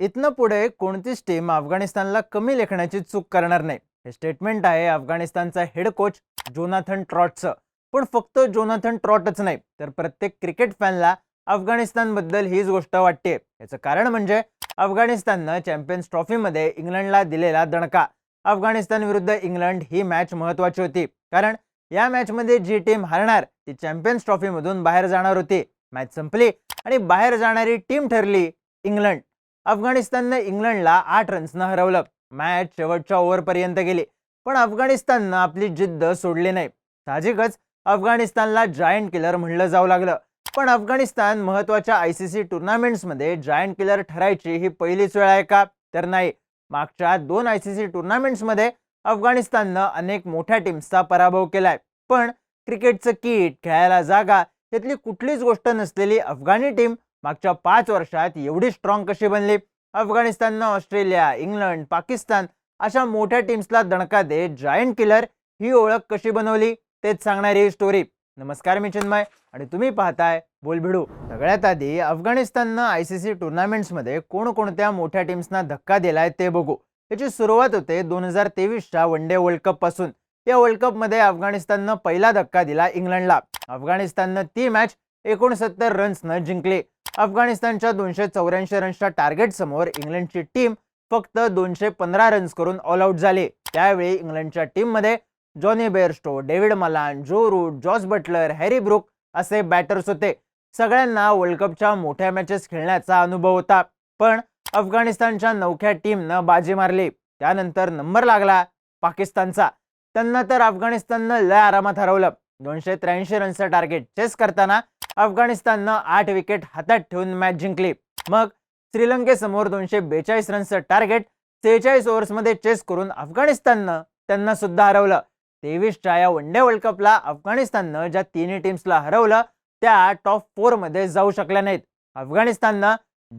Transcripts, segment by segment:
इथनं पुढे कोणतीच टीम अफगाणिस्तानला कमी लेखण्याची चूक करणार नाही. हे स्टेटमेंट आहे अफगाणिस्तानचा हेड कोच जोनाथन ट्रॉटचं पण फक्त जोनाथन ट्रॉटच नाही तर प्रत्येक क्रिकेट फॅनला अफगाणिस्तानबद्दल हीच गोष्ट वाटते याचं कारण म्हणजे अफगाणिस्ताननं चॅम्पियन्स ट्रॉफीमध्ये इंग्लंडला दिलेला दणका. अफगाणिस्तान विरुद्ध इंग्लंड ही मॅच महत्वाची होती. कारण या मॅचमध्ये जी टीम हरणार ती चॅम्पियन्स ट्रॉफीमधून बाहेर जाणार होती. मॅच संपली आणि बाहेर जाणारी टीम ठरली इंग्लंड. अफगाणिस्ताननं इंग्लंडला आठ रन्सनं हरवलं. मॅच शेवटच्या ओव्हरपर्यंत गेली. पण अफगाणिस्ताननं आपली जिद्द सोडली नाही. साहजिकच अफगाणिस्तानला जायंट किलर म्हणलं जाऊ लागलं. पण अफगाणिस्तान महत्त्वाच्या आय सी सी टुर्नामेंट्समध्ये जायंट किलर ठरायची ही पहिलीच वेळ आहे का? तर नाही. मागच्या दोन आय सी सी टुर्नामेंट्समध्ये अफगाणिस्ताननं अनेक मोठ्या टीम्सचा पराभव केलाय. पण क्रिकेटचं किट खेळायला जागा यातली कुठलीच गोष्ट नसलेली अफगाणी टीम मागच्या पाच वर्षात एवढी स्ट्रॉंग कशी बनली? अफगाणिस्ताननं ऑस्ट्रेलिया इंग्लंड पाकिस्तान अशा मोठ्या टीम्सला दणका देत जायंट किलर ही ओळख कशी बनवली? तेच सांगणारी ही स्टोरी नमस्कार मी चिन्मय आणि तुम्ही पाहताय बोलभिडू. सगळ्यात आधी अफगाणिस्ताननं आय सी सी टुर्नामेंट्समध्ये कोणकोणत्या मोठ्या टीम्सना धक्का दिलाय ते बघू. याची सुरुवात होते दोन हजार तेवीसच्या वन डे वर्ल्ड कपपासून. या वर्ल्ड कपमध्ये अफगाणिस्ताननं पहिला धक्का दिला इंग्लंडला. अफगाणिस्ताननं ती मॅच एकोणसत्तर रन्सनं जिंकली. अफगाणिस्तानच्या दोनशे चौऱ्याऐंशी रन्सच्या टार्गेट समोर इंग्लंडची टीम फक्त दोनशे पंधरा रन्स करून ऑल आउट झाली. त्यावेळी इंग्लंडच्या टीममध्ये Johnny Bairstow David Malan Joe Root Jos Buttler Harry Brook असे बॅटर्स होते. सगळ्यांना वर्ल्ड कपच्या मोठ्या मॅचेस खेळण्याचा अनुभव होता. पण अफगाणिस्तानच्या नवख्या टीमनं बाजी मारली. त्यानंतर नंबर लागला पाकिस्तानचा. त्यांना तर अफगाणिस्ताननं लय आरामात हरवलं. दोनशे त्र्याऐंशी रनचं टार्गेट चेस करताना अफगाणिस्ताननं आठ विकेट हातात ठेवून मॅच जिंकली. मग श्रीलंकेसमोर दोनशे बेचाळीस रन्सचं टार्गेट सेहेचाळीस ओव्हर्समध्ये चेस करून अफगाणिस्ताननं त्यांना सुद्धा हरवलं. तेवीसच्या या वन डे वर्ल्ड कपला अफगाणिस्ताननं ज्या तिन्ही टीम्सला हरवलं त्या टॉप फोरमध्ये जाऊ शकल्या नाहीत. अफगाणिस्ताननं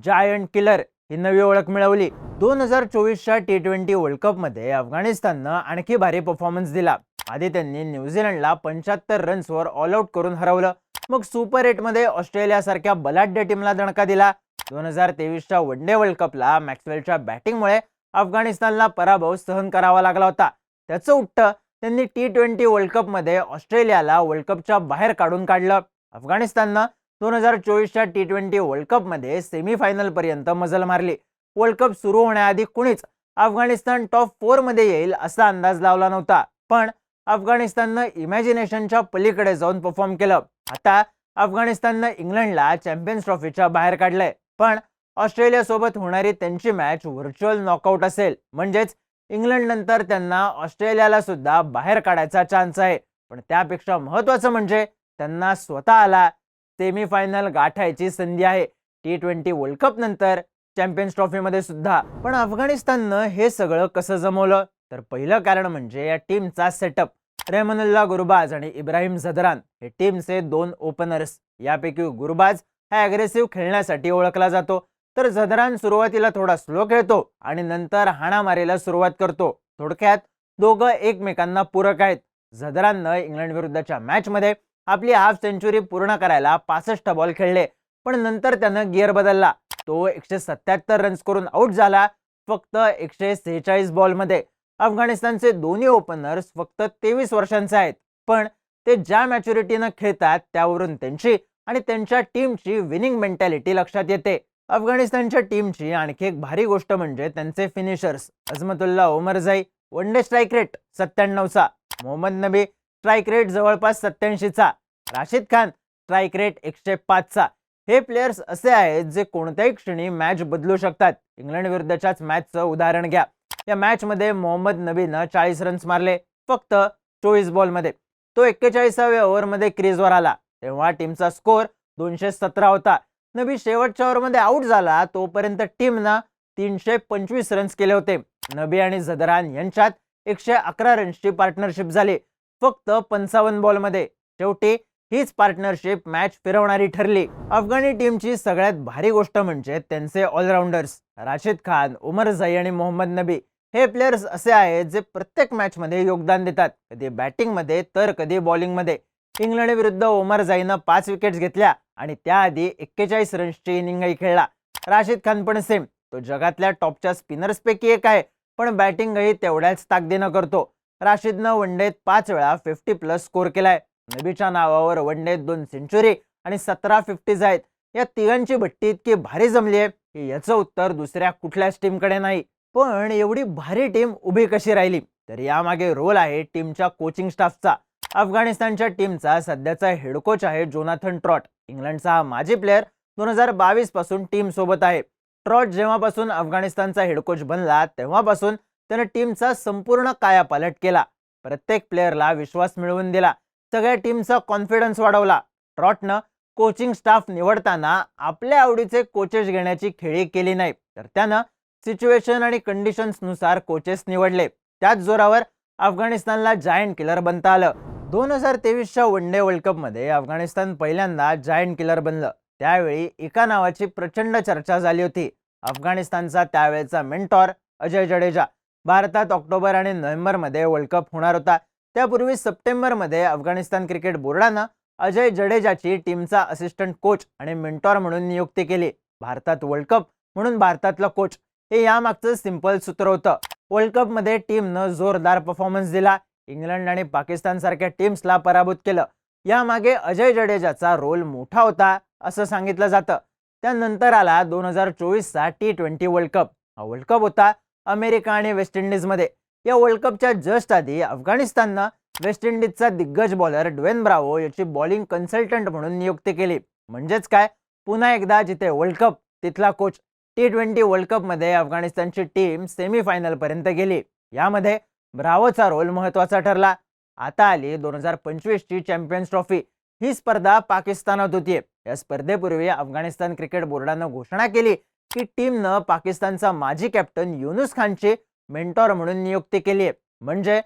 जायंट किलर ही नवी ओळख मिळवली. दोन हजार चोवीसच्या टी ट्वेंटी वर्ल्ड कपमध्ये अफगाणिस्ताननं आणखी भारी परफॉर्मन्स दिला. आधी त्यांनी न्यूझीलंडला पंच्याहत्तर रन्सवर ऑल आउट करून हरवलं. मग सुपर एटमध्ये ऑस्ट्रेलियासारख्या बलाढ्य टीमला दणका दिला. दोन हजार तेवीसच्या वन डे वर्ल्ड कपला मॅक्सवेलच्या बॅटिंगमुळे अफगाणिस्तानला पराभव सहन करावा लागला होता. त्याचं उट्ट त्यांनी टी ट्वेंटी वर्ल्ड कपमध्ये ऑस्ट्रेलियाला वर्ल्ड कपच्या बाहेर काढून काढलं. अफगाणिस्ताननं दोन हजार चोवीसच्या टी ट्वेंटी वर्ल्ड कपमध्ये सेमीफायनलपर्यंत मजल मारली. वर्ल्ड कप सुरू होण्याआधी कुणीच अफगाणिस्तान टॉप फोरमध्ये येईल असा अंदाज लावला नव्हता. पण अफगाणिस्ताननं इमॅजिनेशनच्या पलीकडे जाऊन परफॉर्म केलं. आता अफगाणिस्ताननं इंग्लंडला चॅम्पियन्स ट्रॉफीच्या बाहेर काढलंय. पण ऑस्ट्रेलियासोबत होणारी त्यांची मॅच व्हर्च्युअल नॉकआउट असेल. म्हणजेच इंग्लंड नंतर त्यांना ऑस्ट्रेलियाला सुद्धा बाहेर काढायचा चान्स आहे. पण त्यापेक्षा महत्वाचं म्हणजे त्यांना स्वतःला सेमीफायनल गाठायची संधी आहे. टी ट्वेंटी वर्ल्ड कप नंतर चॅम्पियन्स ट्रॉफीमध्ये सुद्धा. पण अफगाणिस्ताननं हे सगळं कसं जमवलं? तर पहिलं कारण म्हणजे या टीमचा सेटअप रेमनुल्ला गुरुबाज आणि इब्राहिम झदरान हे टीमचे दोन ओपनर्स यापैकी गुरुबाज हा अग्रेसिव्ह खेळण्यासाठी ओळखला जातो. तर झदरान सुरुवातीला थोडा स्लो खेळतो आणि नंतर हाणामारीला सुरुवात करतो. थोडक्यात दोघं एकमेकांना पूरक आहेत. झदराननं इंग्लंड विरुद्धच्या मॅचमध्ये आपली हाफ सेंचुरी पूर्ण करायला पासष्ट बॉल खेळले. पण नंतर त्यानं गिअर बदलला. तो एकशे सत्याहत्तर रन्स करून आऊट झाला. फक्त एकशे सेहेचाळीस बॉलमध्ये अफगाणिस्तानचे दोन्ही ओपनर्स फक्त तेवीस वर्षांचे आहेत. पण ते ज्या मॅच्युरिटीनं खेळतात त्यावरून त्यांची आणि त्यांच्या टीमची विनिंग मेंटॅलिटी लक्षात येते. अफगाणिस्तानच्या टीमची आणखी एक भारी गोष्ट म्हणजे त्यांचे finishers Azmatullah Omarzai one day strike rate सत्त्याण्णवचा Mohammad Nabi strike rate जवळपास सत्याऐंशीचा राशिद खान स्ट्राईक रेट एकशे पाचचा हे प्लेयर्स असे आहेत जे कोणत्याही क्षणी मॅच बदलू शकतात. इंग्लंड विरुद्धच्याच मॅचचं उदाहरण घ्या. या मॅचमध्ये मोहम्मद नबीनं चाळीस रन्स मारले फक्त चोवीस बॉलमध्ये. तो एक्केचाळीसाव्या ओव्हरमध्ये क्रीजवर आला. तेव्हा टीमचा स्कोअर दोनशे सतरा होता. नबी शेवटच्या ओव्हरमध्ये आऊट झाला तोपर्यंत टीमनं तीनशे पंचवीस रन्स केले होते. नबी आणि झदरान यांच्यात एकशे अकरा रन्सची पार्टनरशिप झाली. फक्त पंचावन्न बॉलमध्ये. शेवटी हीच पार्टनरशिप मॅच फिरवणारी ठरली. अफगाणी टीमची सगळ्यात भारी गोष्ट म्हणजे त्यांचे ऑलराऊंडर्स राशिद खान उमर झई आणि मोहम्मद नबी. हे प्लेयर्स असे आहेत जे प्रत्येक मॅचमध्ये योगदान देतात. कधी बॅटिंगमध्ये तर कधी बॉलिंगमध्ये इंग्लंड विरुद्ध ओमर जाईनं पाच विकेट्स घेतल्या आणि त्याआधी एक्केचाळीस रन्सची इनिंगही खेळला. राशिद खान पण सेम तो जगातल्या टॉपच्या स्पिनर्सपैकी एक आहे. पण बॅटिंगही तेवढ्याच ताकदीनं करतो. राशिदनं वनडेत पाच वेळा फिफ्टी प्लस स्कोर केलाय. नबीच्या नावावर वन डेत दोन सेंचुरी आणि सतरा फिफ्टीज आहेत. या तिघांची भट्टी इतकी भारी जमली आहे की याचं उत्तर दुसऱ्या कुठल्याच टीमकडे नाही. पण एवढी भारी टीम उभी कशी राहिली? तर यामागे रोल आहे टीमच्या कोचिंग स्टाफचा. अफगाणिस्तानच्या टीमचा सध्याचा हेड कोच आहे जोनाथन ट्रॉट. इंग्लंडचा हा माजी प्लेअर दोन हजार बावीसपासून टीम सोबत आहे. ट्रॉट जेव्हापासून अफगाणिस्तानचा हेड कोच बनला तेव्हापासून त्यानं टीमचा संपूर्ण कायापालट केला. प्रत्येक प्लेअरला विश्वास मिळवून दिला. सगळ्या टीमचा कॉन्फिडन्स वाढवला. ट्रॉटनं कोचिंग स्टाफ निवडताना आपल्या आवडीचे कोचेस घेण्याची खेळी केली नाही. तर त्यानं सिच्युएशन आणि कंडिशन्सनुसार कोचेस निवडले. त्याच जोरावर अफगाणिस्तानला जायंट किलर बनता आलं. दोन हजार तेवीसच्या वन डे वर्ल्ड कपमध्ये अफगाणिस्तान पहिल्यांदा जायंट किलर बनलं. त्यावेळी एका नावाची प्रचंड चर्चा झाली होती. अफगाणिस्तानचा त्यावेळचा मेंटॉर अजय जडेजा. भारतात ऑक्टोबर आणि नोव्हेंबरमध्ये वर्ल्ड कप होणार होता. त्यापूर्वी सप्टेंबरमध्ये अफगाणिस्तान क्रिकेट बोर्डानं अजय जडेजाची टीमचा असिस्टंट कोच आणि मेंटॉर म्हणून नियुक्ती केली. भारतात वर्ल्ड कप म्हणून भारतातला कोच हे यामागचं सिंपल सूत्र होतं. वर्ल्ड कपमध्ये टीमनं जोरदार परफॉर्मन्स दिला. इंग्लंड आणि पाकिस्तान सारख्या टीम्सला पराभूत केलं. यामागे अजय जडेजाचा रोल मोठा होता असं सांगितलं जातं. त्यानंतर आला दोन हजार चोवीसचा टी ट्वेंटी वर्ल्ड कप हा वर्ल्ड कप होता अमेरिका आणि वेस्ट इंडिजमध्ये या वर्ल्ड कपच्या जस्ट आधी अफगाणिस्ताननं वेस्ट इंडिजचा दिग्गज बॉलर ड्वेन ब्रावो याची बॉलिंग कन्सल्टंट म्हणून नियुक्ती केली. म्हणजेच काय? पुन्हा एकदा जिथे वर्ल्ड कप तिथला कोच टी ट्वेंटी वर्ल्ड कपमध्ये अफगाणिस्तानची टीम सेमीफायनलपर्यंत गेली. यामध्ये ब्रावोचा रोल महत्त्वाचा ठरला. आता आली दोन हजार पंचवीसची चॅम्पियन्स ट्रॉफी ही स्पर्धा पाकिस्तानात होतीये. या स्पर्धेपूर्वी अफगाणिस्तान क्रिकेट बोर्डानं घोषणा केली की टीमनं पाकिस्तानचा माजी कॅप्टन युनुस खानची मेंटॉर म्हणून नियुक्ती केली म्हणजे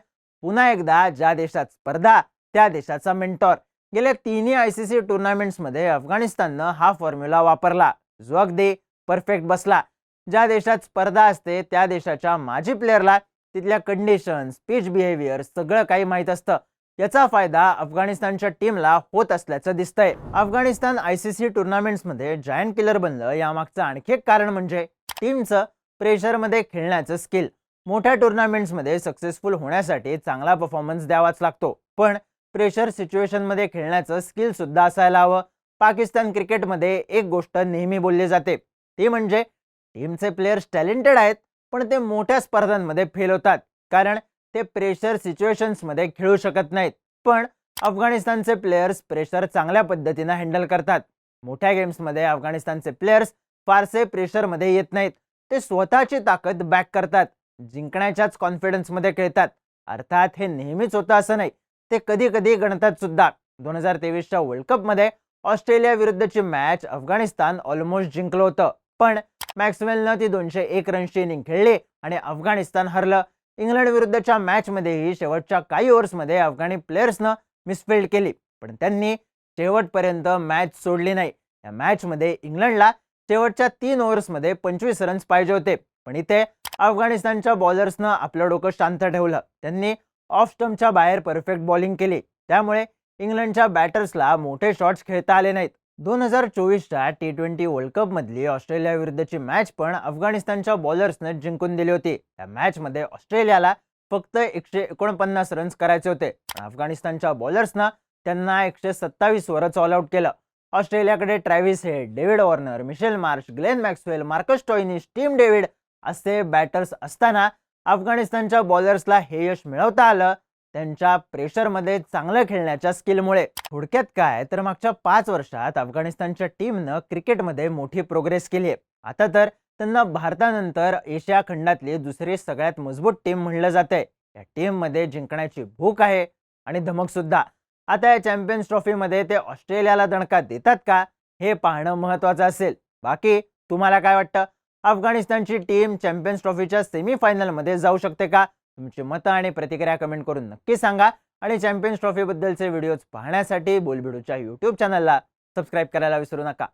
पुन्हा एकदा ज्या देशात स्पर्धा त्या देशाचा मेंटॉर गेल्या तिन्ही आय सी सी टुर्नामेंट्समध्ये अफगाणिस्ताननं हा फॉर्म्युला वापरला. जो अगदी परफेक्ट बसला. ज्या देशात स्पर्धा असते त्या देशाच्या माजी प्लेअरला तिथल्या कंडिशन पिच बिहेवियर सगळं काही माहीत असतं. याचा फायदा अफगाणिस्तानच्या टीमला होत असल्याचं दिसतंय. अफगाणिस्तान आय सी सी टुर्नामेंट्समध्ये जायंट किलर बनलं यामागचं आणखी एक कारण म्हणजे टीमचं प्रेशरमध्ये खेळण्याचं स्किल मोठ्या टुर्नामेंट्समध्ये सक्सेसफुल होण्यासाठी चांगला परफॉर्मन्स द्यावाच लागतो. पण प्रेशर सिच्युएशनमध्ये खेळण्याचं स्किल सुद्धा असायला हवं. पाकिस्तान क्रिकेटमध्ये एक गोष्ट नेहमी बोलली जाते. ती म्हणजे टीमचे प्लेयर्स टॅलेंटेड आहेत पण ते मोठ्या स्पर्धांमध्ये फेल होतात कारण ते प्रेशर सिच्युएशन्समध्ये खेळू शकत नाहीत. पण अफगाणिस्तानचे प्लेयर्स प्रेशर चांगल्या पद्धतीनं हँडल करतात. मोठ्या गेम्समध्ये अफगाणिस्तानचे प्लेयर्स फारसे प्रेशरमध्ये येत नाहीत. ते स्वतःची ताकद बॅक करतात जिंकण्याच्याच कॉन्फिडन्समध्ये खेळतात. अर्थात हे नेहमीच होतं असं नाही ते कधी कधी गणतात सुद्धा. दोन हजार तेवीसच्या वर्ल्ड कपमध्ये ऑस्ट्रेलिया विरुद्धची मॅच अफगाणिस्तान ऑलमोस्ट जिंकलं होतं. पण मॅक्सवेलनं ती दोनशे एक रन्सची इनिंग खेळली आणि अफगाणिस्तान हरलं. इंग्लंड विरुद्धच्या मॅचमध्येही शेवटच्या काही ओव्हर्समध्ये अफगाणी प्लेयर्सनं मिसफिल्ड केली पण त्यांनी शेवटपर्यंत मॅच सोडली नाही. या मॅचमध्ये इंग्लंडला शेवटच्या तीन ओव्हर्समध्ये पंचवीस रन्स पाहिजे होते पण इथे अफगाणिस्तानच्या बॉलर्सनं आपलं डोकं शांत ठेवलं. त्यांनी ऑफ स्टम्पच्या बाहेर परफेक्ट बॉलिंग केली त्यामुळे इंग्लंडच्या बॅटर्सला मोठे शॉट्स खेळता आले नाहीत. दोन हजार चोवीसच्या टी ट्वेंटी वर्ल्ड कपमधली ऑस्ट्रेलियाविरुद्धची मॅच पण अफगाणिस्तानच्या बॉलर्सनं जिंकून दिली होती. त्या मॅचमध्ये ऑस्ट्रेलियाला फक्त एकशे एकोणपन्नास रन्स करायचे होते. अफगाणिस्तानच्या बॉलर्सनं त्यांना एकशे सत्तावीसवरच ऑल आउट केलं. ऑस्ट्रेलियाकडे Travis Head David Warner Mitchell Marsh Glenn Maxwell Marcus Stoinis Tim David असे बॅटर्स असताना अफगाणिस्तानच्या बॉलर्सला हे यश मिळवता आलं. त्यांच्या प्रेशरमध्ये चांगलं खेळण्याच्या स्किलमुळे. थोडक्यात काय तर मागच्या पाच वर्षात अफगाणिस्तानच्या टीमनं क्रिकेटमध्ये मोठी प्रोग्रेस केली आहे आता तर त्यांना भारतानंतर एशिया खंडातली दुसरी सगळ्यात मजबूत टीम म्हणलं जाते या टीममध्ये जिंकण्याची भूक आहे आणि धमक सुद्धा. आता या चॅम्पियन्स ट्रॉफीमध्ये ते ऑस्ट्रेलियाला दणका देतात का हे पाहणं महत्त्वाचं असेल. बाकी तुम्हाला काय वाटतं? अफगाणिस्तानची टीम चॅम्पियन्स ट्रॉफीच्या सेमीफायनलमध्ये जाऊ शकते का? तुमची मतं आणि प्रतिक्रिया कमेंट करून नक्की सांगा. आणि चॅम्पियन्स ट्रॉफीबद्दलचे व्हिडिओज पाहण्यासाठी बोलबिडूच्या यूट्यूब चॅनलला सबस्क्राईब करायला विसरू नका.